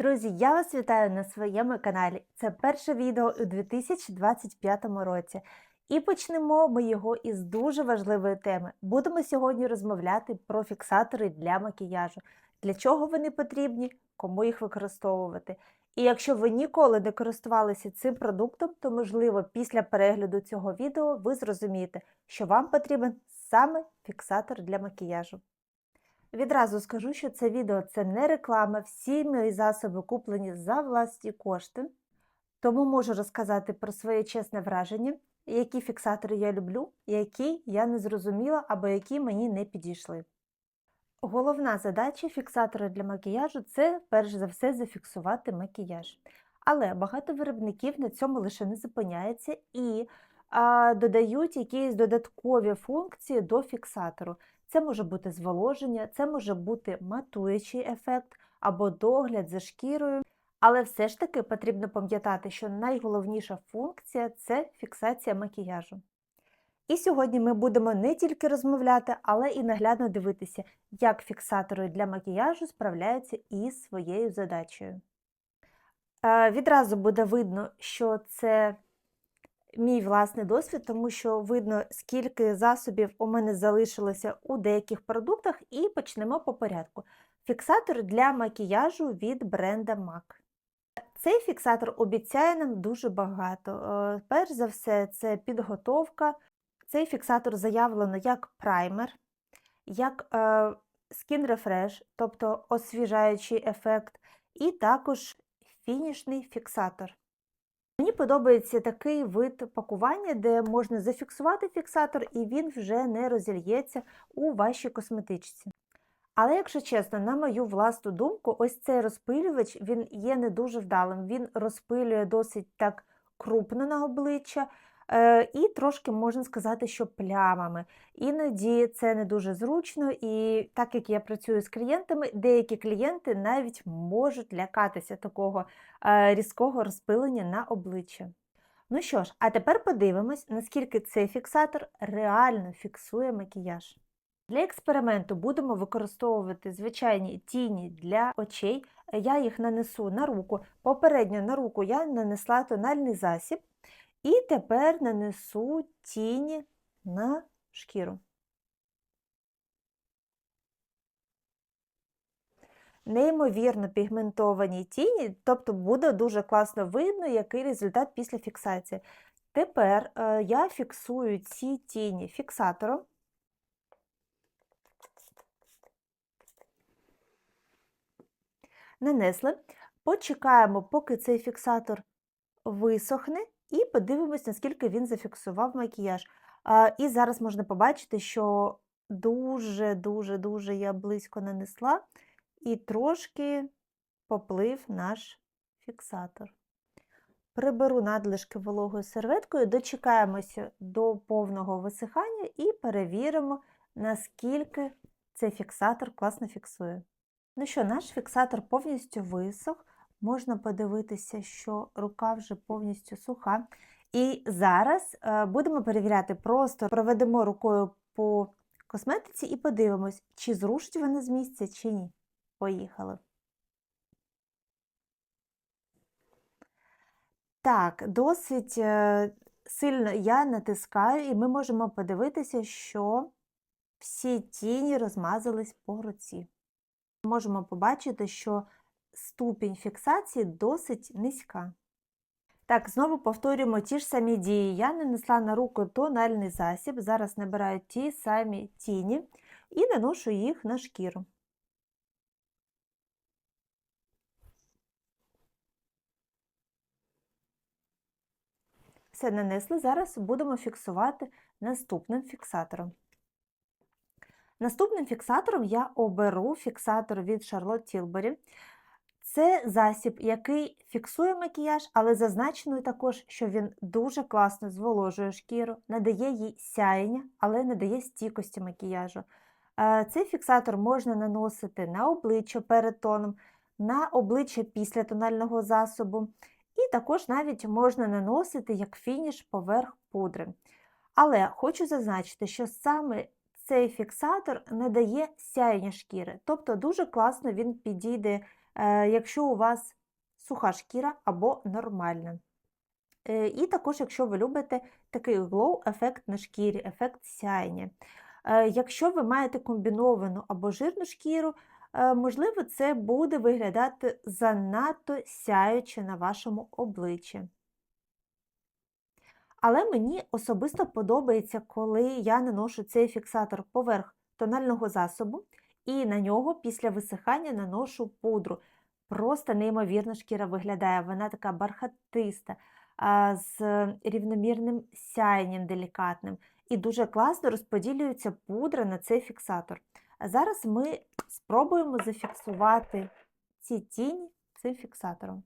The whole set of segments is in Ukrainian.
Друзі, я вас вітаю на своєму каналі. Це перше відео у 2025 році. І почнемо ми його із дуже важливої теми. Будемо сьогодні розмовляти про фіксатори для макіяжу. Для чого вони потрібні, кому їх використовувати. І якщо ви ніколи не користувалися цим продуктом, то можливо після перегляду цього відео ви зрозумієте, що вам потрібен саме фіксатор для макіяжу. Відразу скажу, що це відео це не реклама, всі мої засоби куплені за власні кошти, тому можу розказати про своє чесне враження, які фіксатори я люблю, які я не зрозуміла або які мені не підійшли. Головна задача фіксатора для макіяжу це перш за все зафіксувати макіяж. Але багато виробників на цьому лише не зупиняється і додають якісь додаткові функції до фіксатору. Це може бути зволоження, це може бути матуючий ефект або догляд за шкірою. Але все ж таки потрібно пам'ятати, що найголовніша функція це фіксація макіяжу. І сьогодні ми будемо не тільки розмовляти, але і наглядно дивитися, як фіксатори для макіяжу справляються із своєю задачею. Е, Відразу буде видно, що це мій власний досвід, тому що видно, скільки засобів у мене залишилося у деяких продуктах, і почнемо по порядку. Фіксатор для макіяжу від бренда MAC. Цей фіксатор обіцяє нам дуже багато. Е, Перш за все, це підготовка. Цей фіксатор заявлено як праймер, як е, Skin Refresh, тобто освіжаючий ефект, і також фінішний фіксатор. Мені подобається такий вид пакування, де можна зафіксувати фіксатор, і він вже не розільється у вашій косметичці. Але, якщо чесно, на мою власну думку, ось цей розпилювач він є не дуже вдалим. Він розпилює досить так крупно на обличчя, і трошки можна сказати, що плямами. Іноді це не дуже зручно, і так як я працюю з клієнтами, деякі клієнти навіть можуть лякатися такого е, різкого розпилення на обличчя. Ну що ж, а тепер подивимось, наскільки цей фіксатор реально фіксує макіяж. Для експерименту будемо використовувати звичайні тіні для очей. Я їх нанесу на руку. Попередньо на руку я нанесла тональний засіб, і тепер нанесу тіні на шкіру. Неймовірно пігментовані тіні, тобто буде дуже класно видно, який результат після фіксації. Тепер е, я фіксую ці тіні фіксатором. Нанесли. Почекаємо, поки цей фіксатор висохне, і подивимось, наскільки він зафіксував макіяж. І зараз можна побачити, що дуже-дуже-дуже я близько нанесла, і трошки поплив наш фіксатор. Приберу надлишки вологою серветкою, дочекаємося до повного висихання і перевіримо, наскільки цей фіксатор класно фіксує. Ну що, наш фіксатор повністю висох, можна подивитися, що рука вже повністю суха. І зараз е, будемо перевіряти, просто проведемо рукою по косметиці і подивимось, чи зрушить вона з місця, чи ні. Поїхали. Так, досить е, сильно я натискаю, і ми можемо подивитися, що всі тіні розмазались по руці. Можемо побачити, що ступінь фіксації досить низька. Так, знову повторюємо ті ж самі дії. Я нанесла на руку тональний засіб, зараз набираю ті самі тіні і наношу їх на шкіру. Все нанесли, зараз будемо фіксувати наступним фіксатором. Наступним фіксатором я оберу фіксатор від Charlotte Tilbury. Це засіб, який фіксує макіяж, але зазначено також, що він дуже класно зволожує шкіру, надає їй сяєння, але не дає стійкості макіяжу. Е, цей фіксатор можна наносити на обличчя перед тоном, на обличчя після тонального засобу, і також навіть можна наносити як фініш поверх пудри. Але хочу зазначити, що саме цей фіксатор не дає сяєння шкіри, тобто дуже класно він підійде якщо у вас суха шкіра або нормальна. Е, І також, якщо ви любите такий glow-ефект на шкірі, ефект сяєння. Е, Якщо ви маєте комбіновану або жирну шкіру, е, можливо, це буде виглядати занадто сяюче на вашому обличчі. Але мені особисто подобається, коли я наношу цей фіксатор поверх тонального засобу, і на нього після висихання наношу пудру. Просто неймовірно шкіра виглядає. Вона така бархатиста, з рівномірним сяєнням делікатним. І дуже класно розподілюється пудра на цей фіксатор. А зараз ми спробуємо зафіксувати ці тіні цим фіксатором.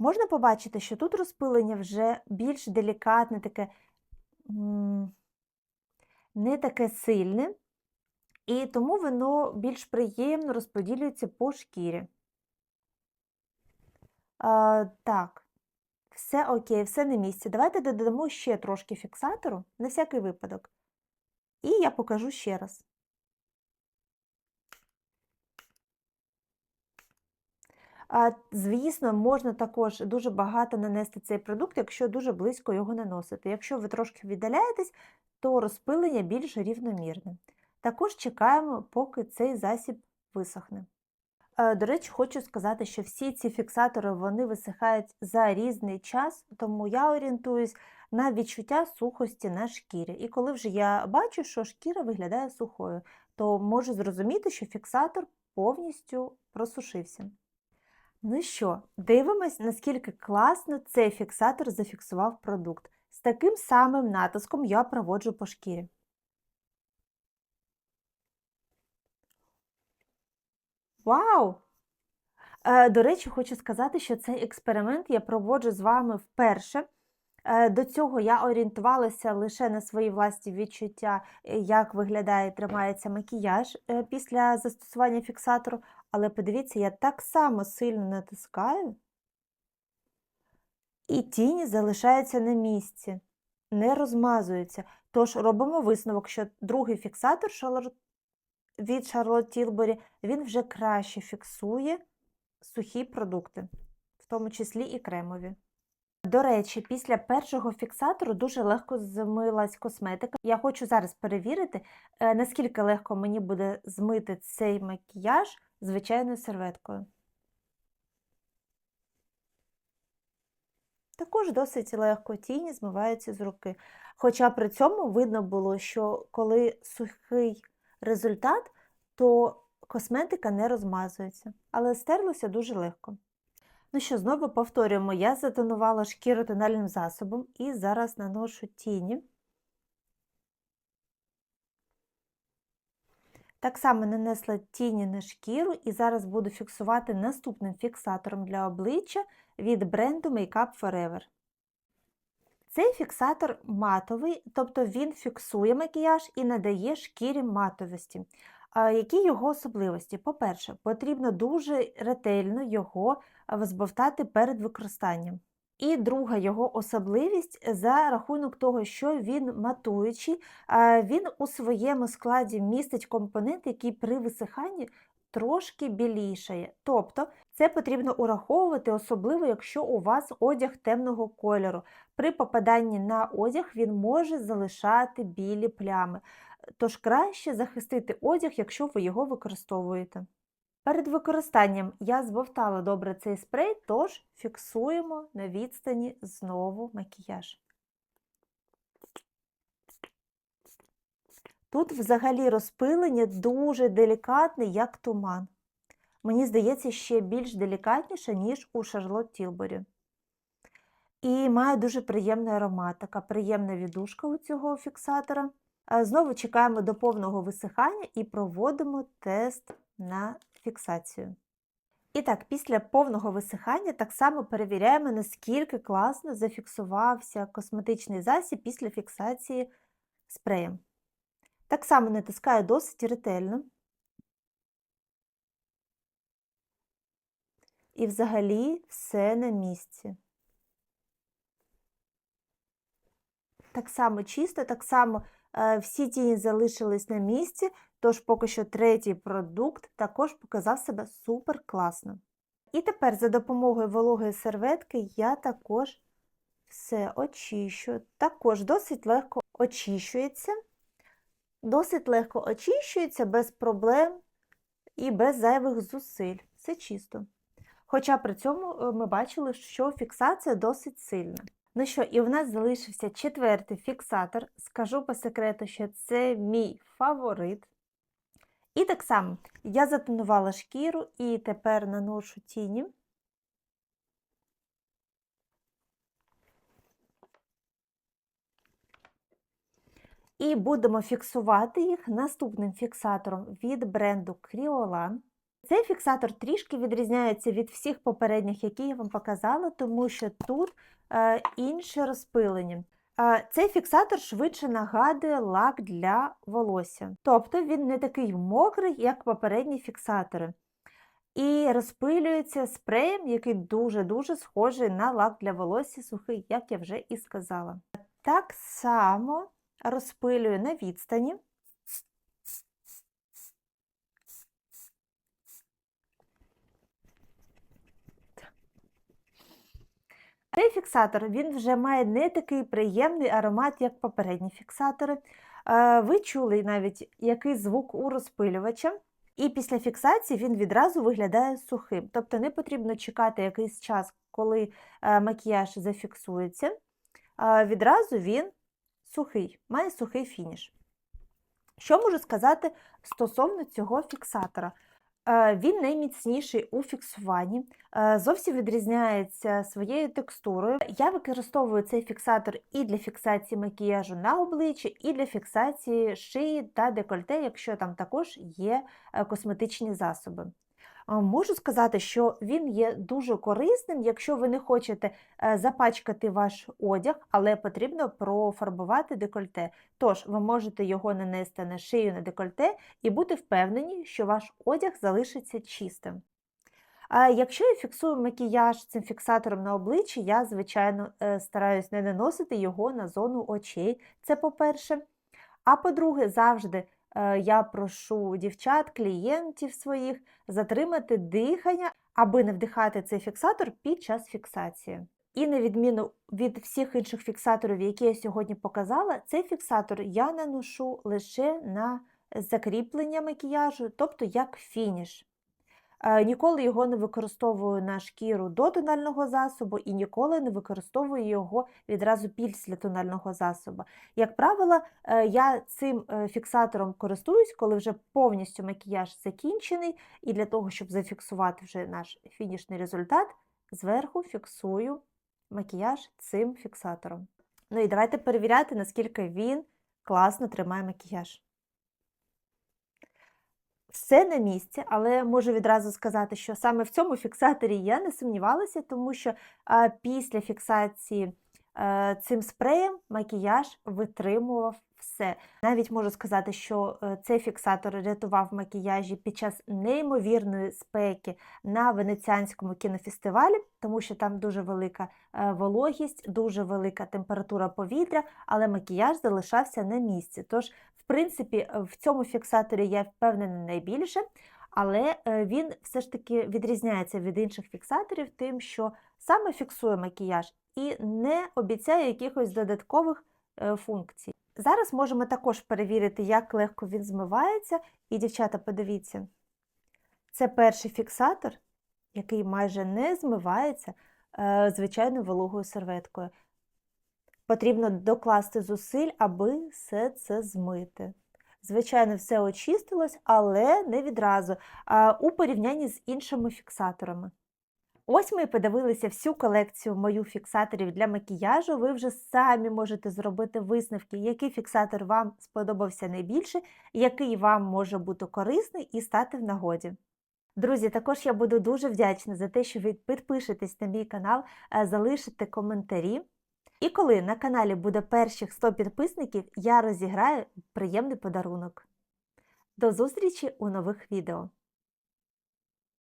Можна побачити, що тут розпилення вже більш делікатне, таке не таке сильне, і тому воно більш приємно розподілюється по шкірі. А, так, все окей, все на місці. Давайте додамо ще трошки фіксатору на всякий випадок. І я покажу ще раз. Звісно, можна також дуже багато нанести цей продукт, якщо дуже близько його наносити. Якщо ви трошки віддаляєтесь, то розпилення більш рівномірне. Також чекаємо, поки цей засіб висохне. Е, До речі, хочу сказати, що всі ці фіксатори вони висихають за різний час, тому я орієнтуюсь на відчуття сухості на шкірі. І коли вже я бачу, що шкіра виглядає сухою, то можу зрозуміти, що фіксатор повністю просушився. Ну що, дивимось, наскільки класно цей фіксатор зафіксував продукт. З таким самим натиском я проводжу по шкірі. Вау! Е, До речі, хочу сказати, що цей експеримент я проводжу з вами вперше. Е, До цього я орієнтувалася лише на свої власні відчуття, як виглядає і тримається макіяж е, після застосування фіксатору. Але подивіться, я так само сильно натискаю, і тіні залишаються на місці, не розмазуються. Тож робимо висновок, що другий фіксатор від Charlotte Tilbury, він вже краще фіксує сухі продукти, в тому числі і кремові. До речі, після першого фіксатору дуже легко змилась косметика. Я хочу зараз перевірити, е, наскільки легко мені буде змити цей макіяж звичайною серветкою. Також досить легко тіні змиваються з руки. Хоча при цьому видно було, що коли сухий результат, то косметика не розмазується, але стерлося дуже легко. Ну що, знову повторюємо, я затонувала шкіру тональним засобом і зараз наношу тіні. Так само нанесла тіні на шкіру і зараз буду фіксувати наступним фіксатором для обличчя від бренду Makeup Forever. Цей фіксатор матовий, тобто він фіксує макіяж і надає шкірі матовості. Які його особливості? По-перше, потрібно дуже ретельно його взбовтати перед використанням. І друга його особливість за рахунок того, що він матуючий, він у своєму складі містить компонент, який при висиханні трошки білішає. Тобто це потрібно ураховувати, особливо якщо у вас одяг темного кольору. При попаданні на одяг він може залишати білі плями. Тож краще захистити одяг, якщо ви його використовуєте. Перед використанням я збовтала добре цей спрей, тож фіксуємо на відстані знову макіяж. Тут взагалі розпилення дуже делікатне, як туман. Мені здається, ще більш делікатніше, ніж у Charlotte Tilbury. І має дуже приємний аромат, така приємна віддушка у цього фіксатора. Знову чекаємо до повного висихання і проводимо тест на фіксацію. І так, після повного висихання так само перевіряємо, наскільки класно зафіксувався косметичний засіб після фіксації спреєм. Так само натискаю досить ретельно. І взагалі все на місці. Так само чисто, так само Е, Всі тіні залишились на місці, тож поки що третій продукт також показав себе супер класно. І тепер за допомогою вологої серветки я також все очищую. Також досить легко очищується. Досить легко очищується без проблем і без зайвих зусиль. Все чисто. Хоча при цьому е, ми бачили, що фіксація досить сильна. Ну що, і в нас залишився четвертий фіксатор. Скажу по секрету, що це мій фаворит. І так само я затонувала шкіру і тепер наношу тіні. І будемо фіксувати їх наступним фіксатором від бренду Criolan. Цей фіксатор трішки відрізняється від всіх попередніх, які я вам показала, тому що тут е, інше розпилення. Цей фіксатор швидше нагадує лак для волосся. Тобто він не такий мокрий, як попередні фіксатори. І розпилюється спреєм, який дуже-дуже схожий на лак для волосся сухий, як я вже і сказала. Так само розпилюю на відстані. Цей фіксатор він вже має не такий приємний аромат, як попередні фіксатори. Е, Ви чули навіть який звук у розпилювача, і після фіксації він відразу виглядає сухим. Тобто не потрібно чекати якийсь час, коли е, макіяж зафіксується. Відразу він сухий, має сухий фініш. Що можу сказати стосовно цього фіксатора? Е, Він найміцніший у фіксуванні, е, зовсім відрізняється своєю текстурою. Я використовую цей фіксатор і для фіксації макіяжу на обличчі, і для фіксації шиї та декольте, якщо там також є е, косметичні засоби. Можу сказати, що він є дуже корисним, якщо ви не хочете запачкати ваш одяг, але потрібно профарбувати декольте. Тож ви можете його нанести на шию на декольте і бути впевнені, що ваш одяг залишиться чистим. Якщо я фіксую макіяж цим фіксатором на обличчі, я, звичайно, е, стараюсь не наносити його на зону очей, це по-перше. А по-друге, завжди Е, я прошу дівчат, клієнтів своїх затримати дихання, аби не вдихати цей фіксатор під час фіксації. І на відміну від всіх інших фіксаторів, які я сьогодні показала, цей фіксатор я наношу лише на закріплення макіяжу, тобто як фініш. Е, ніколи його не використовую на шкіру до тонального засобу і ніколи не використовую його відразу після тонального засобу. Як правило, е, я цим е, фіксатором користуюсь, коли вже повністю макіяж закінчений, і для того, щоб зафіксувати вже наш фінішний результат, зверху фіксую макіяж цим фіксатором. Ну і давайте перевіряти, наскільки він класно тримає макіяж. Все на місці, але можу відразу сказати, що саме в цьому фіксаторі я не сумнівалася, тому що після фіксації а, цим спреєм макіяж витримував все. Навіть можу сказати, що е, цей фіксатор рятував макіяжі під час неймовірної спеки на Венеціанському кінофестивалі, тому що там дуже велика е, вологість, дуже велика температура повітря, але макіяж залишався на місці. Тож принципі, е, в цьому фіксаторі я впевнена найбільше, але е, він все ж таки відрізняється від інших фіксаторів, тим, що саме фіксує макіяж і не обіцяє якихось додаткових е, функцій. Зараз можемо також перевірити, як легко він змивається. І, дівчата, подивіться, це перший фіксатор, який майже не змивається звичайною вологою серветкою. Потрібно докласти зусиль, аби все це змити. Звичайно, все очистилось, але не відразу, а у порівнянні з іншими фіксаторами. Ось ми і подивилися всю колекцію мою фіксаторів для макіяжу. Ви вже самі можете зробити висновки, який фіксатор вам сподобався найбільше, який вам може бути корисний і стати в нагоді. Друзі, також я буду дуже вдячна за те, що ви підпишетесь на мій канал, е, залишите коментарі. І коли на каналі буде перших 100 підписників, я розіграю приємний подарунок. До зустрічі у нових відео!